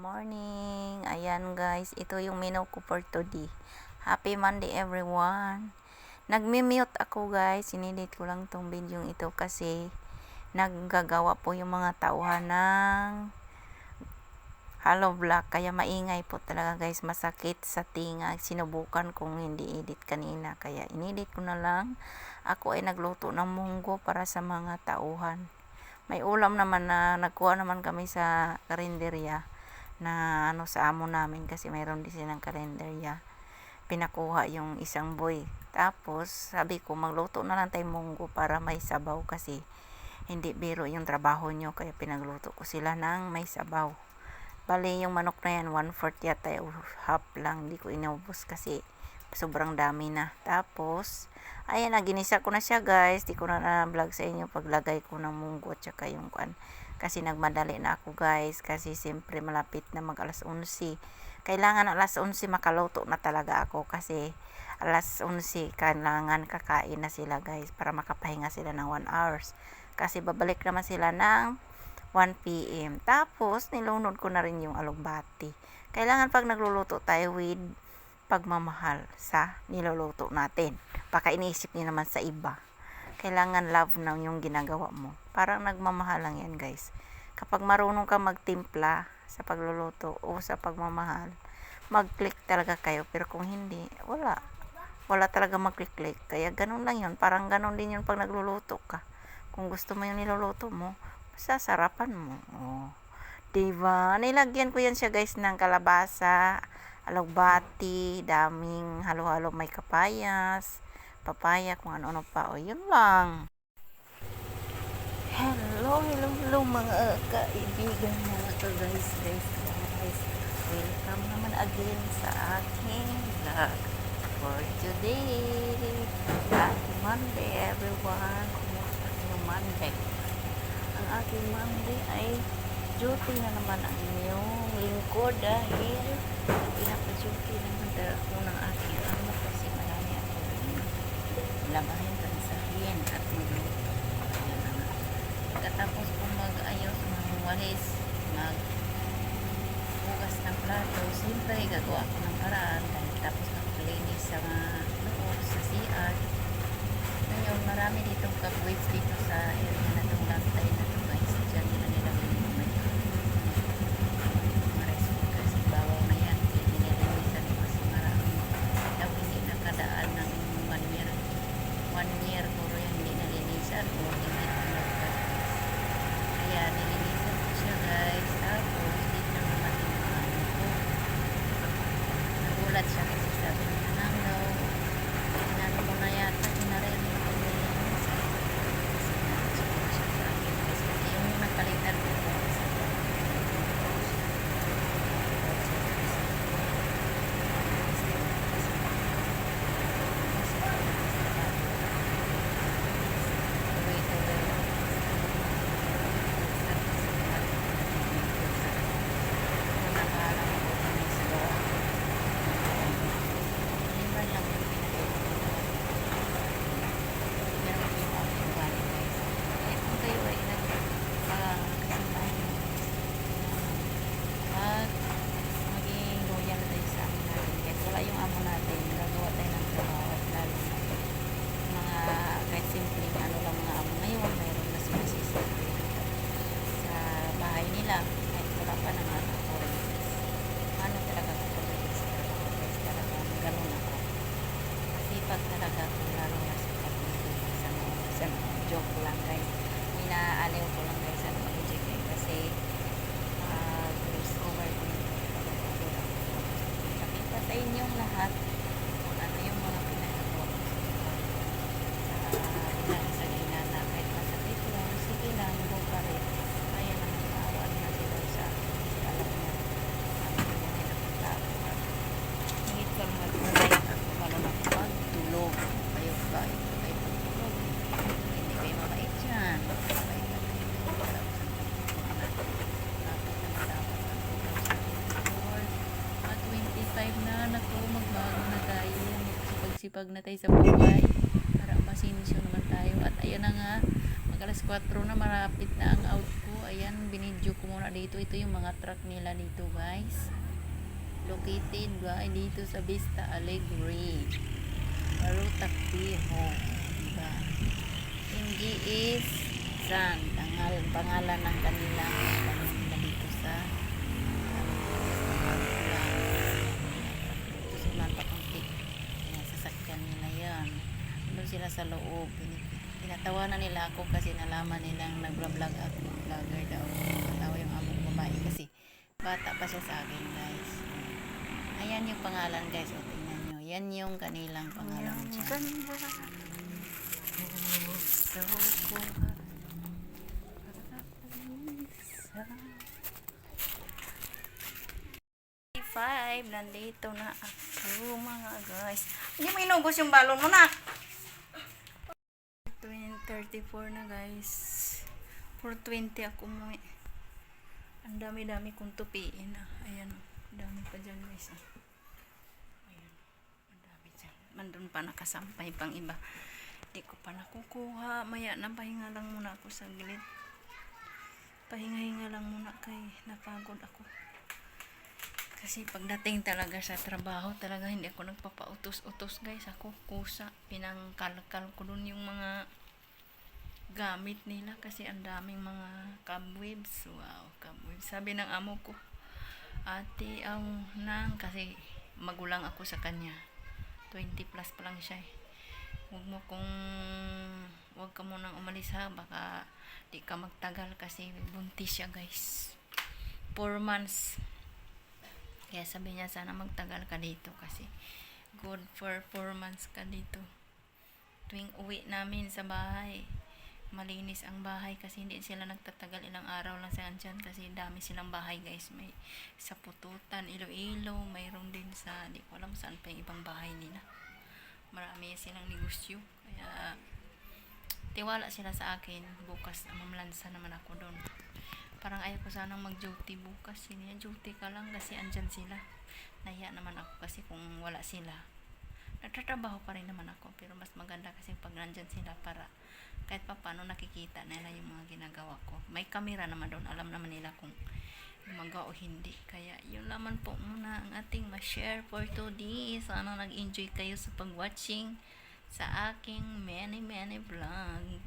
morning. Ayan guys, ito yung menu ko for today. Happy Monday everyone. Nagmi-mute ako guys. Sinidate ko lang tong video ito kasi naggagawa po yung mga tauhan ng hollow block. Kaya maingay po talaga guys. Masakit sa tinga. Sinubukan kong hindi edit kanina. Kaya inedit ko na lang. Ako ay nagluto ng munggo para sa mga tauhan may ulam naman na nagkuha naman kami sa karinderya na ano sa amo namin kasi mayroon din silang kalendarya. Pinakuha yung isang boy. Tapos, sabi ko, magluto na lang tayo munggo para may sabaw kasi hindi biro yung trabaho nyo. Kaya pinagluto ko sila ng may sabaw. Bali, yung manok na yan, one-fourth yata, half lang. Hindi ko inubos kasi sobrang dami na. Tapos, ayan na, ginisa ko na siya guys. Di ko na na-vlog sa inyo paglagay ko ng munggo at saka yung kan kasi nagmadali na ako guys kasi siyempre malapit na mag alas 11 kailangan alas 11 makaluto na talaga ako kasi alas 11 kailangan kakain na sila guys para makapahinga sila ng 1 hours kasi babalik naman sila ng 1 p.m. Tapos, nilunod ko na rin yung alugbati. Kailangan pag nagluluto tayo with pagmamahal sa niluluto natin. Baka iniisip niyo naman sa iba kailangan love na yung ginagawa mo. Parang nagmamahal lang yan, guys. Kapag marunong ka magtimpla sa pagluluto o sa pagmamahal, mag-click talaga kayo. Pero kung hindi, wala. Wala talaga mag-click-click. Kaya ganun lang yun. Parang ganun din yun pag nagluluto ka. Kung gusto mo yung niluluto mo, sasarapan mo. Oh. Diba? Nilagyan ko yan siya guys ng kalabasa, alugbati, daming halo-halo may kapayas, papaya, kung ano-ano pa. O, yun lang. Hello, hello, hello mga kaibigan mga ka guys, guys, guys. Welcome naman again sa aking vlog for today. Happy Monday everyone. Kumusta yung Monday? Ang aking Monday ay duty na naman ang inyong lingkod dahil pinapa-duty naman ako ng aking ako labahin, transahin at magluto. Ayan na nga. Pagkatapos po mag-ayos, magwalis, mag bukas ng plato, siyempre gagawa ko ng paraan dahil tapos naglinis sa loob, sa CR. Ngayon, marami ditong cobwebs dito sa area na itong lantay na That's masipag talaga ako lalo na sa mga joke lang guys. Inaaliw ko lang guys ano mag-joke kasi uh, discover ko yung Pakita sa inyong lahat kung ano yung mga pinagawa ko sa ilan sa ina na kahit masakit lang, sige lang, go pa rin. Kaya naman maawa na sila sa akin. Kasi alam niya, ano yung mga nakita ako. Hingit kang mag-ulayat ako, lalo na pagtulog. Kayo ba? Ito kayo pagtulog. Hindi kayo mabait yan. Mabait na kayo. At 25 na, naku, magbago na tayo. Magsipag-sipag na tayo sa buhay. Para masinisyo naman tayo. At ayan na nga, mag alas 4 na, marapit na ang out ko. ayan, binidyo ko muna dito. Ito yung mga truck nila dito, guys. Located ba dito sa Vista Alegre. Marutak Piho. Diba? Is San. Tangal, pangalan ng kanilang ano nila dito sa ito si Manta Kunti. Ayan, sasakyan nila yan. Doon sila sa loob. Tinatawanan nila ako kasi nalaman nilang nag-vlog ako. Vlogger daw. Natawa yung among babae kasi bata pa siya sa akin guys. Ayan yung pangalan guys. O tingnan nyo. Yan yung kanilang pangalan. So, five nandito na ako mga guys hindi mo inubos yung balon mo na 34 na guys. 420 ako mo ang dami dami kong tupiin na ayan dami pa dyan guys ah. ayan ang dami dyan. Mandun pa nakasampay pang iba. Di ko pa nakukuha. Maya na pahinga lang muna ako sa gilid pahinga-hinga lang muna kay napagod ako. Kasi pagdating talaga sa trabaho, talaga hindi ako nagpapautos-utos guys. Ako kusa, pinangkalkal ko dun yung mga gamit nila kasi ang daming mga cobwebs. Wow, cobwebs. Sabi ng amo ko, ate, aw, nang, kasi magulang ako sa kanya. 20 plus pa lang siya eh. Huwag mo kung, huwag ka munang umalis ha, baka di ka magtagal kasi buntis siya guys. 4 months. Kaya sabi niya, sana magtagal ka dito kasi good for 4 months ka dito. Tuwing uwi namin sa bahay, malinis ang bahay kasi hindi sila nagtatagal ilang araw lang sa andyan kasi dami silang bahay guys. May sa Pututan, Iloilo, mayroon din sa, di ko alam saan pa yung ibang bahay nila. Marami silang negosyo. Kaya tiwala sila sa akin. Bukas, mamlansa naman ako doon parang ayaw ko sanang mag-duty bukas. Sige, duty ka lang kasi andyan sila. Nahiya naman ako kasi kung wala sila. Nagtatrabaho pa rin naman ako pero mas maganda kasi pag nandyan sila para kahit pa paano nakikita nila yung mga ginagawa ko. May camera naman doon. Alam naman nila kung gumaga o hindi. Kaya yun naman po muna ang ating ma-share for today. Sana nag-enjoy kayo sa pag-watching sa aking many many vlog.